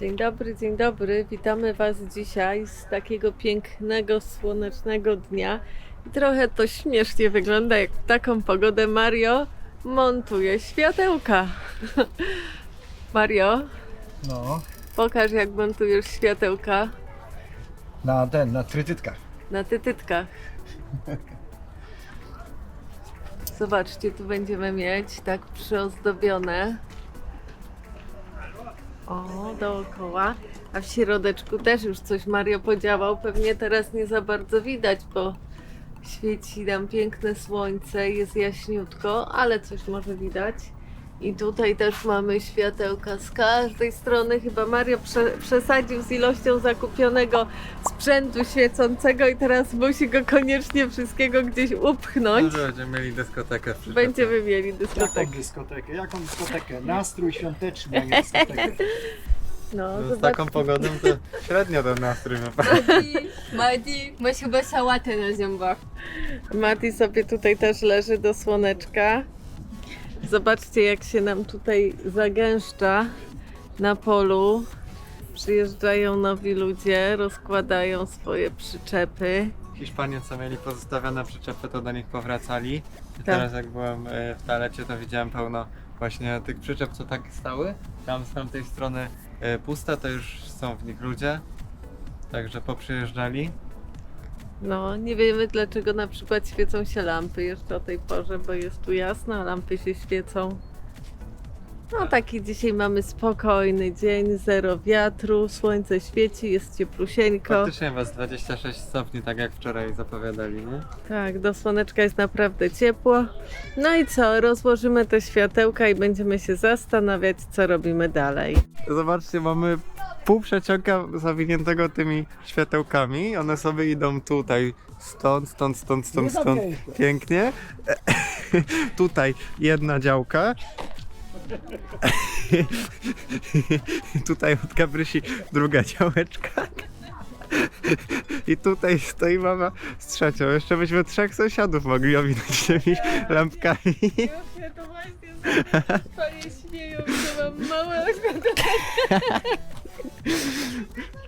Dzień dobry, dzień dobry. Witamy Was dzisiaj z takiego pięknego, słonecznego dnia. I trochę to śmiesznie wygląda, jak w taką pogodę Mario montuje światełka. Mario, No, pokaż jak montujesz światełka na ten, na trytytkach. na tytytkach. Zobaczcie, tu będziemy mieć tak przyozdobione. O, dookoła. A w środeczku też już coś Mario podziałał. Pewnie teraz nie za bardzo widać, bo świeci nam piękne słońce, jest jaśniutko, ale coś może widać. I tutaj też mamy światełka z każdej strony. Chyba Mario prze, przesadził z ilością zakupionego sprzętu świecącego i teraz musi go koniecznie wszystkiego gdzieś upchnąć. Może będziemy mieli dyskotekę w przyczepie. Będziemy mieli dyskotekę. Jaką dyskotekę? Jaką dyskotekę? Nastrój świąteczny, a nie dyskotekę. No, No, z taką pogodą to średnio ten nastrój wypada. Madi, masz chyba sałatę na zębach. Mati sobie tutaj też leży do słoneczka. Zobaczcie, jak się nam tutaj zagęszcza na polu. Przyjeżdżają nowi ludzie, rozkładają swoje przyczepy. Hiszpanie co mieli pozostawione przyczepy to do nich powracali. I Tak. teraz jak byłem e, w toalecie to widziałem pełno właśnie tych przyczep co tak stały. Tam z tamtej strony e, puste to już są w nich ludzie. Także poprzyjeżdżali. No, nie wiemy dlaczego na przykład świecą się lampy jeszcze o tej porze, bo jest tu jasno, a lampy się świecą. No taki dzisiaj mamy spokojny dzień, zero wiatru, słońce świeci, jest cieplusieńko. Faktycznie was 26 stopni tak jak wczoraj zapowiadali, nie? Tak, do słoneczka jest naprawdę ciepło. No i co, rozłożymy te światełka i będziemy się zastanawiać, co robimy dalej. Zobaczcie, mamy pół przeciąga zawiniętego tymi światełkami. One sobie idą tutaj, stąd, stąd, stąd, stąd, stąd. Pięknie. tutaj jedna działka. tutaj od Gabrysi druga działeczka. I tutaj stoi mama z trzecią. Jeszcze byśmy trzech sąsiadów mogli owinąć tymi lampkami. Się to właśnie panie śmieją, że mam małe.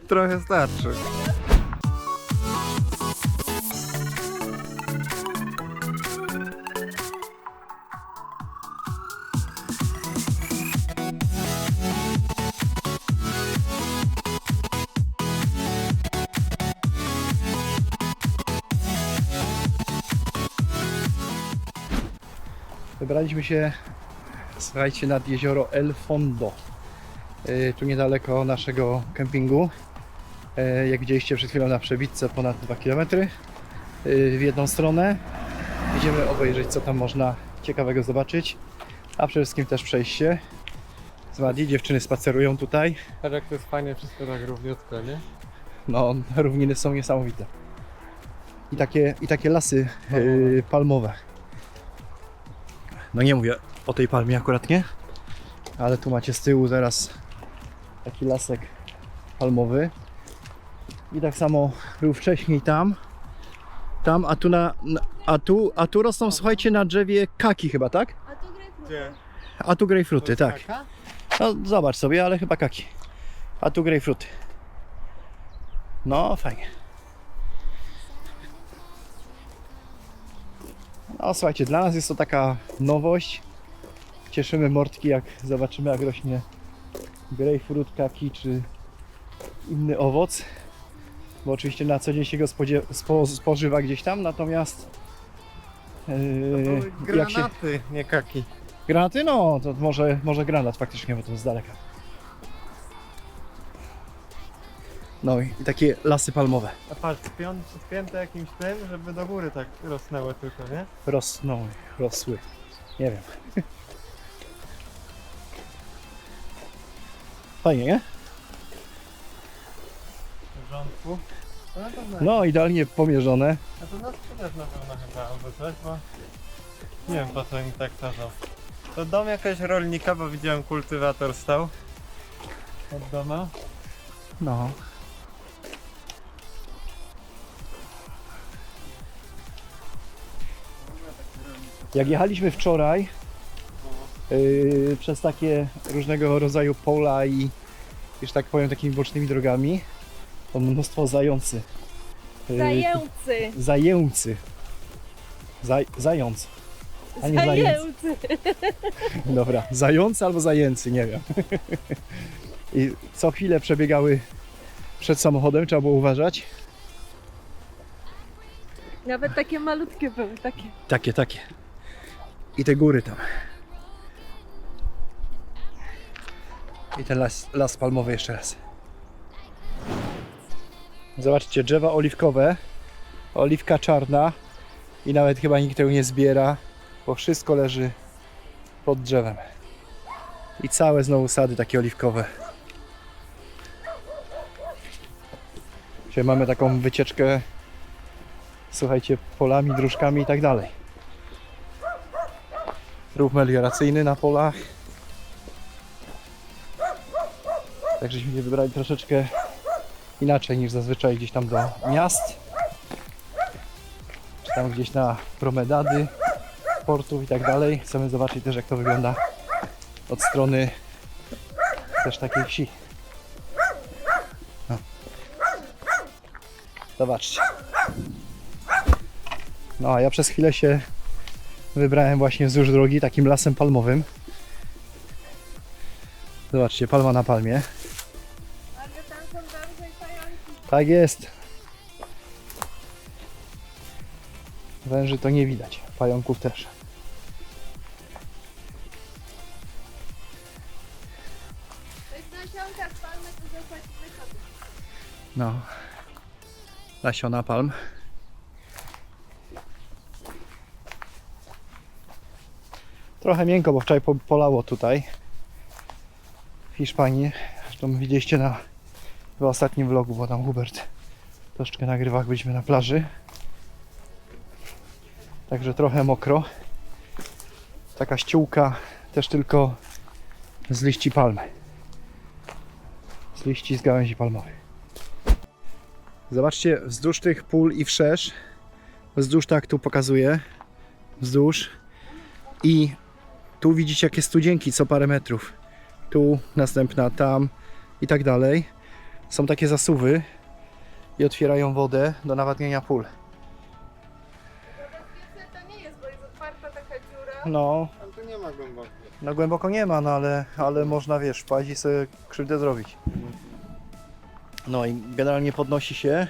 Trochę starczy. Wybraliśmy się, słuchajcie, nad jezioro El Fondo. Yy, tu niedaleko naszego kempingu. Yy, jak widzieliście przed chwilą na przebitce ponad 2 km yy, w jedną stronę. Idziemy obejrzeć, co tam można ciekawego zobaczyć. A przede wszystkim też przejść się. Z Madi, dziewczyny spacerują tutaj. Patrz jak to jest fajnie wszystko tak równiutko, nie? No, równiny są niesamowite. I takie, i takie lasy yy, palmowe. No nie mówię o tej palmie akurat nie, ale tu macie z tyłu zaraz taki lasek palmowy. I tak samo był wcześniej tam. Tam, a tu na, a tu, a tu rosną, słuchajcie, na drzewie kaki chyba, tak? Gdzie? A tu grejpfruty, tak. No zobacz sobie, ale chyba kaki. A tu grejpfruty. No, fajnie. No słuchajcie, dla nas jest to taka nowość. Cieszymy mordki, jak zobaczymy, jak rośnie grejpfrut, kaki czy inny owoc. Bo oczywiście na co dzień się go spo- spożywa gdzieś tam, natomiast yy, jak się, Granaty, nie kaki. Granaty? No, to może, może granat faktycznie, bo to z daleka. No i i takie lasy palmowe A patrz, spią, spięte jakimś tym, żeby do góry tak rosnęły tylko, nie? rosną, rosły. Nie wiem. Fajnie, nie? W rządku. No, to na, No, idealnie pomierzone. a to na sprzedaż na pewno chyba albo coś, bo nie wiem po co oni tak sadzą. To dom jakaś rolnika, bo widziałem kultywator stał od domu. No. Jak jechaliśmy wczoraj yy, przez takie różnego rodzaju pola i już tak powiem, takimi bocznymi drogami. To mnóstwo zający. Yy, Zający! Zajęcy. Zaj, zając. A nie zając. Zający! Dobra, zający albo zajęcy, nie wiem. I co chwilę przebiegały przed samochodem, trzeba było uważać. Nawet takie malutkie były, takie. Takie, takie. I te góry tam. I ten las, las palmowy jeszcze raz. Zobaczcie, drzewa oliwkowe. Oliwka czarna. I nawet chyba nikt tego nie zbiera, bo wszystko leży pod drzewem. I całe znowu sady takie oliwkowe. Dzisiaj mamy taką wycieczkę, słuchajcie, polami, dróżkami i tak dalej. Rów melioracyjny na polach. Tak żeśmy się wybrali troszeczkę inaczej niż zazwyczaj gdzieś tam do miast. Czy tam gdzieś na promedady, portów i tak dalej. Chcemy zobaczyć też jak to wygląda od strony też takiej wsi. No. Zobaczcie. No a ja przez chwilę się wybrałem właśnie wzdłuż drogi takim lasem palmowym. Zobaczcie, palma na palmie. Tak jest. Węży to nie widać, pająków też. To jest nasionka z palmy, to zapłacimy sobie. No. Nasiona palm. Trochę miękko, bo wczoraj po- polało tutaj w Hiszpanii. Zresztą widzieliście na chyba ostatnim vlogu, bo tam Hubert troszeczkę nagrywał, jak byliśmy na plaży. Także trochę mokro. Taka ściółka też tylko z liści palmy. Z liści z gałęzi palmowych. Zobaczcie, wzdłuż tych pól i wszerz, wzdłuż tak tu pokazuję, wzdłuż i tu widzicie jakie studzienki co parę metrów. Tu, następna, tam i tak dalej. Są takie zasuwy i otwierają wodę do nawadniania pól. Bezpieczne to nie jest, bo jest otwarta taka dziura. No, Tam tu nie ma głęboko. no głęboko nie ma, no ale, ale można, wiesz, wpaść i sobie krzywdę zrobić. No i generalnie podnosi się,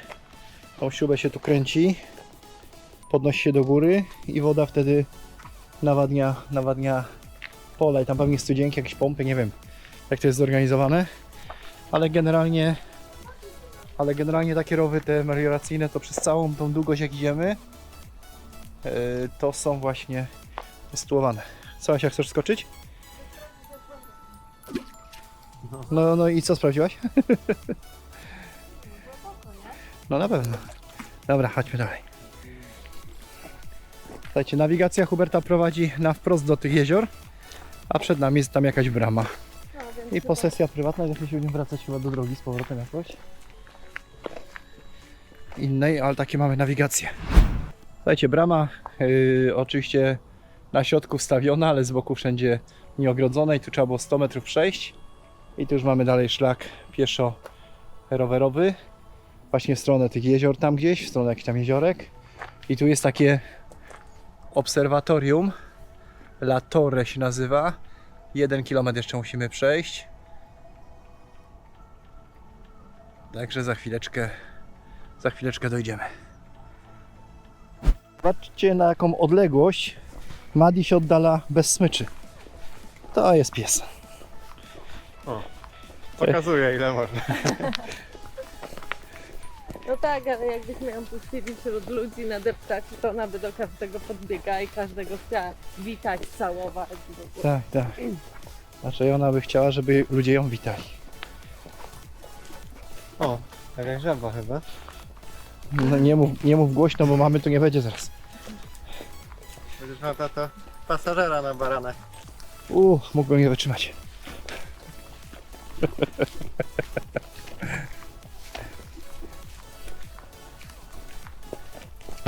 tą śrubę się tu kręci, podnosi się do góry i woda wtedy nawadnia, nawadnia pole i tam pewnie studzienki, jakieś pompy, nie wiem jak to jest zorganizowane, ale generalnie ale generalnie takie rowy te melioracyjne to przez całą tą długość jak idziemy yy, to są właśnie sytuowane. Co, Asia, chcesz skoczyć? No, no i co sprawdziłaś? No na pewno. Dobra, chodźmy dalej. Słuchajcie, nawigacja Huberta prowadzi na wprost do tych jezior, a przed nami jest tam jakaś brama. I posesja prywatna, jak się będziemy wracać chyba do drogi z powrotem jakoś. Innej, ale takie mamy nawigacje. Słuchajcie, brama yy, oczywiście na środku wstawiona, ale z boku wszędzie nieogrodzone i tu trzeba było 100 metrów przejść. I tu już mamy dalej szlak pieszo-rowerowy. Właśnie w stronę tych jezior tam gdzieś, w stronę jakichś tam jeziorek. I tu jest takie obserwatorium. La Torre się nazywa. Jeden kilometr jeszcze musimy przejść. Także za chwileczkę, za chwileczkę dojdziemy. Zobaczcie na jaką odległość Madi się oddala bez smyczy. To jest pies. Pokazuję ile można. No tak, ale jakbyśmy ją puścili wśród ludzi na deptaki, to ona by do każdego podbiega i każdego chciała witać, całować. Tak, tak. Znaczy ona by chciała, żeby ludzie ją witali. O, jakaś żaba chyba. No nie mów, nie mów głośno, bo mamy tu nie będzie zaraz. Będziesz miał tato pasażera na baranach. Uuu, mógłbym nie wytrzymać.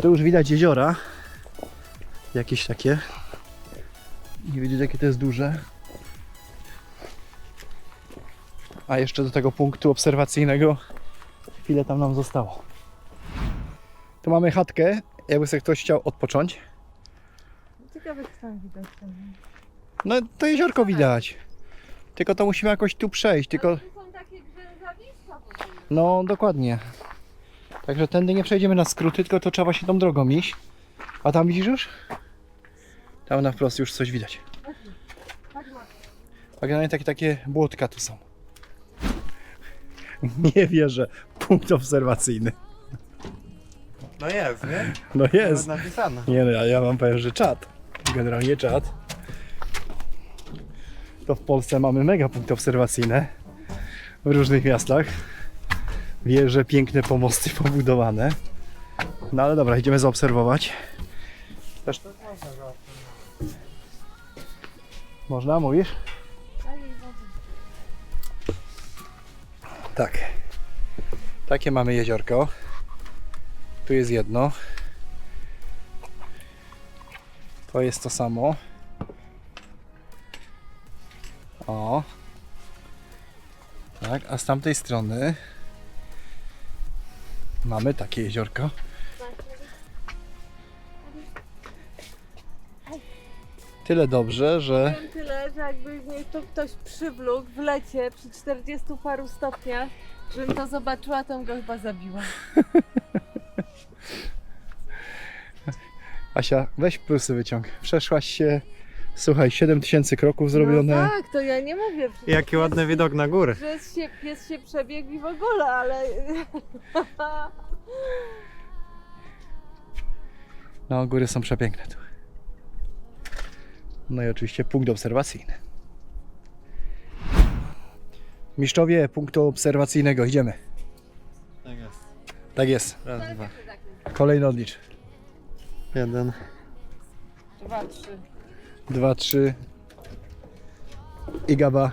Tu już widać jeziora. Jakieś takie. Nie widzieć jakie to jest duże. A jeszcze do tego punktu obserwacyjnego chwilę tam nam zostało. Tu mamy chatkę, jakby sobie ktoś chciał odpocząć. Ciekawe, czy tam widać. No to jeziorko widać. Tylko to musimy jakoś tu przejść, tylko... Są takie No dokładnie. Także tędy nie przejdziemy na skróty, tylko to trzeba się tą drogą iść. A tam widzisz już? Tam na wprost już coś widać. A generalnie takie, takie błotka tu są. Nie wierzę. Punkt obserwacyjny. No jest, nie? No jest. napisane. Nie no, ja, ja wam powiem, że czat. Generalnie czat. To w Polsce mamy mega punkty obserwacyjne. W różnych miastach. Wieże, piękne pomosty pobudowane. No ale dobra, idziemy zaobserwować. Też... Można, mówisz? Tak. Takie mamy jeziorko. Tu jest jedno. To jest to samo. O. Tak, a z tamtej strony mamy takie jeziorko. Tyle dobrze, że Wiem tyle, że jakby mnie tu ktoś przywlókł w lecie przy 40 paru stopniach, żebym to zobaczyła, to bym go chyba zabiła. Asia, weź plusy wyciąg. Przeszłaś się, słuchaj, 7000 kroków zrobione. No tak, to ja nie mówię. przecież Jaki pies ładny widok na górę. Pies się, pies się przebiegł i w ogóle, ale... No, góry są przepiękne tu. No i oczywiście punkt obserwacyjny. Mistrzowie punktu obserwacyjnego, idziemy. Tak jest. Tak jest. Raz, dwa. Kolejny odlicz. Jeden. Dwa, trzy. Dwa, trzy. I gaba.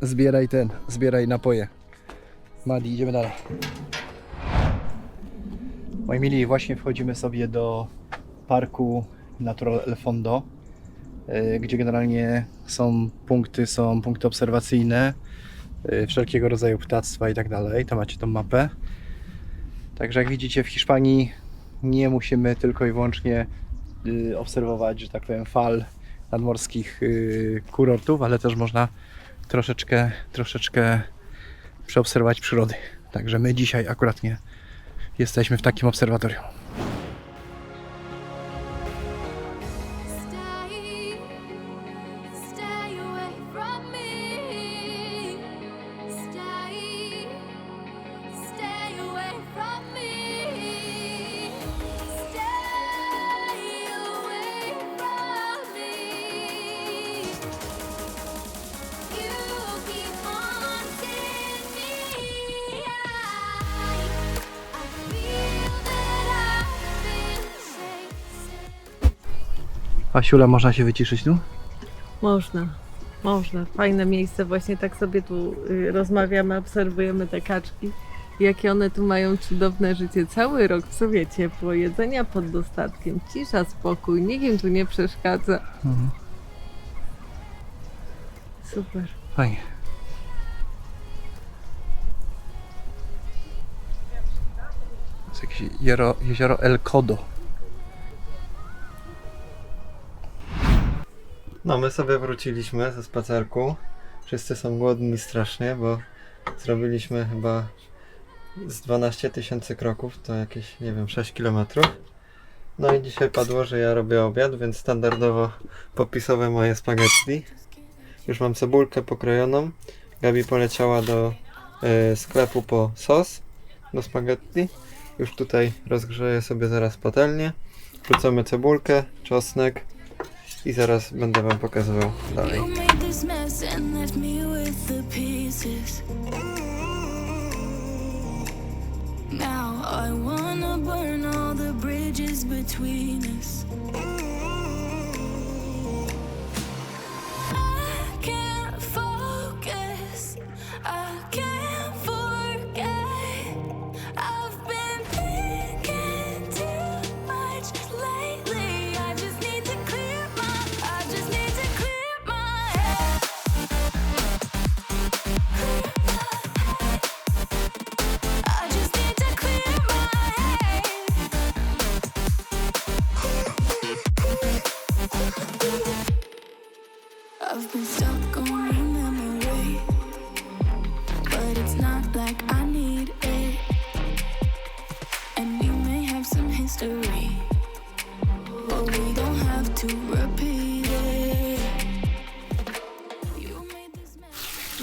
Zbieraj ten, zbieraj napoje. Madi, idziemy dalej. Moi mili, właśnie wchodzimy sobie do parku Natural El Fondo, y, gdzie generalnie są punkty, są punkty obserwacyjne, y, wszelkiego rodzaju ptactwa i tak dalej. To macie tą mapę. Także jak widzicie w Hiszpanii nie musimy tylko i wyłącznie obserwować, że tak powiem, fal nadmorskich y, kurortów, ale też można troszeczkę, troszeczkę przeobserwować przyrody. Także my dzisiaj akurat nie jesteśmy w takim obserwatorium. Asiula, można się wyciszyć tu? Można, można. Fajne miejsce, właśnie tak sobie tu y, rozmawiamy, obserwujemy te kaczki. Jakie one tu mają cudowne życie. Cały rok w sobie ciepło, jedzenia pod dostatkiem, cisza, spokój, nikt im tu nie przeszkadza. Mhm. Super. Fajnie. To jest jakieś jezioro, jezioro El Codo. No, my sobie wróciliśmy ze spacerku. Wszyscy są głodni strasznie, bo zrobiliśmy chyba z 12 tysięcy kroków, to jakieś, nie wiem, 6 kilometrów. No i dzisiaj padło, że ja robię obiad, więc standardowo popisowe moje spaghetti. Już mam cebulkę pokrojoną. Gabi poleciała do y, sklepu po sos do spaghetti. Już tutaj rozgrzeję sobie zaraz patelnię. Wrzucamy cebulkę, czosnek i zaraz będę wam pokazywał dalej. Now I wanna burn all the bridges between us.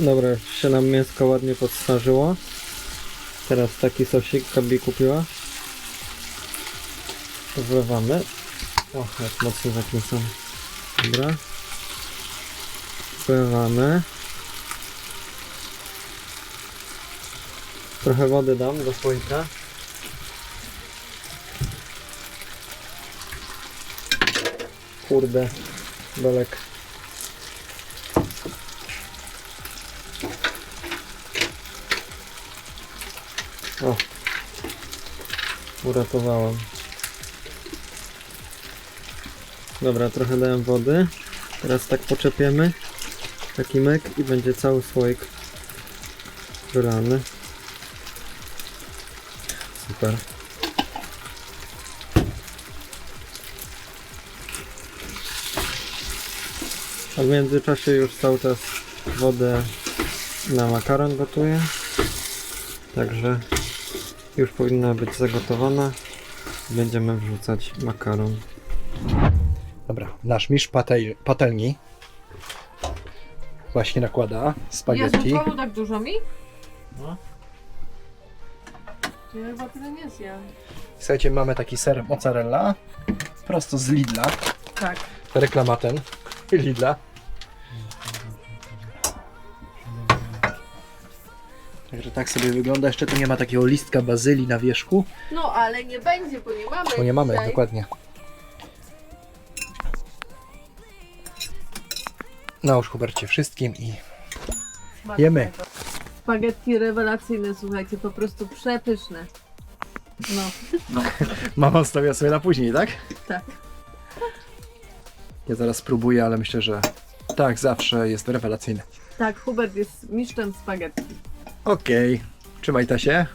Dobra, już się nam mięsko ładnie podsmażyło. Teraz taki sosik Kabi kupiła. Wlewamy. O, jak mocno zakłócam. Dobra. Wlewamy. Trochę wody dam do słoika. Kurde, belek. O, uratowałam. Dobra, trochę dałem wody. Teraz tak poczepiemy. Taki myk i będzie cały słoik wylany. Super. A w międzyczasie już cały czas wodę na makaron gotuję. Także już powinna być zagotowana. Będziemy wrzucać makaron. Dobra, nasz mistrz patel, patelni właśnie nakłada spaghetti. Jezu, czemu tak dużo mi? No. Ja chyba tyle nie zjadł. Słuchajcie, mamy taki ser mozzarella prosto z Lidla. Tak. Reklamaten Lidla. Także tak sobie wygląda. Jeszcze tu nie ma takiego listka bazylii na wierzchu, No ale nie będzie, bo nie mamy bo nie mamy, dzisiaj. dokładnie. Nałóż Hubercie wszystkim i Smacznego. Jemy. Spaghetti rewelacyjne, słuchajcie, po prostu przepyszne. No, mama stawia sobie na później, tak? tak. Ja zaraz spróbuję, ale myślę, że tak, zawsze jest rewelacyjne. Tak, Hubert jest mistrzem spaghetti. Okej, trzymaj ta się.